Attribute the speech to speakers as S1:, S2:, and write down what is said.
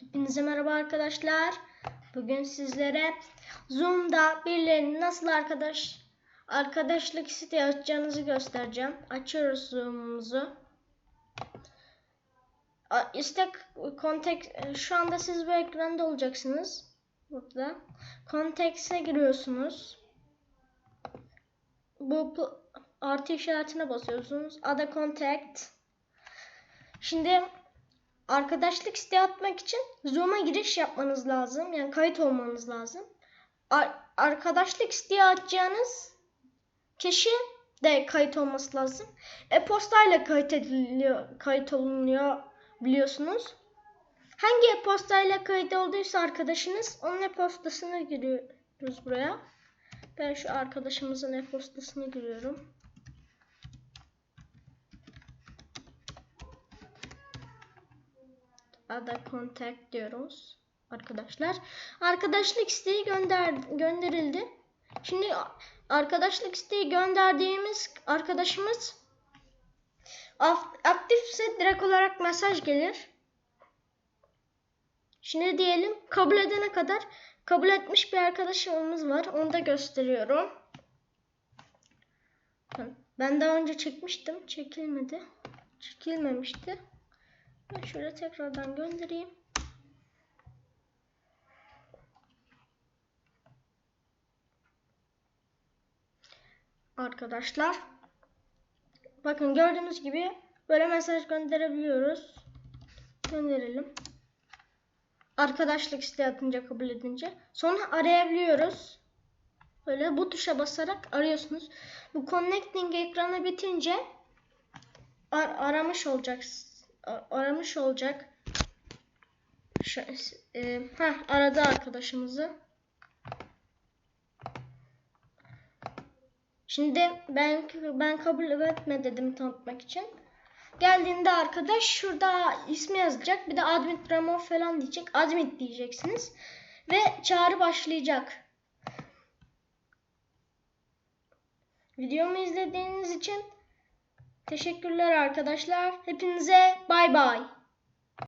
S1: Hepinize merhaba arkadaşlar. Bugün sizlere Zoom'da birilerinin nasıl arkadaş arkadaşlık site açacağınızı göstereceğim. Açıyoruz Zoom'umuzu. İstek kontek şu anda siz bu ekranda olacaksınız. Burada. Kontekste giriyorsunuz. Bu artı işaretine basıyorsunuz. Ada contact. Şimdi arkadaşlık isteği atmak için Zoom'a giriş yapmanız lazım. Yani kayıt olmanız lazım. Ar- arkadaşlık isteği atacağınız kişi de kayıt olması lazım. E-postayla kayıt ediliyor, kayıt olunuyor biliyorsunuz. Hangi e-postayla kayıt olduysa arkadaşınız onun e-postasını giriyoruz buraya. Ben şu arkadaşımızın e-postasını giriyorum. Ada contact diyoruz arkadaşlar. Arkadaşlık isteği gönder gönderildi. Şimdi arkadaşlık isteği gönderdiğimiz arkadaşımız aktifse direkt olarak mesaj gelir. Şimdi diyelim kabul edene kadar kabul etmiş bir arkadaşımız var. Onu da gösteriyorum. Ben daha önce çekmiştim. Çekilmedi. Çekilmemişti. Şöyle tekrardan göndereyim. Arkadaşlar. Bakın gördüğünüz gibi böyle mesaj gönderebiliyoruz. Gönderelim. Arkadaşlık isteği atınca kabul edince. Sonra arayabiliyoruz. Böyle bu tuşa basarak arıyorsunuz. Bu connecting ekranı bitince ar- aramış olacaksınız aramış olacak. Şu, e, heh, aradı arkadaşımızı. Şimdi ben ben kabul etme dedim tanıtmak için. Geldiğinde arkadaş şurada ismi yazacak. Bir de admin Ramon falan diyecek. Admin diyeceksiniz. Ve çağrı başlayacak. Videomu izlediğiniz için teşekkürler arkadaşlar. Hepinize bay bay.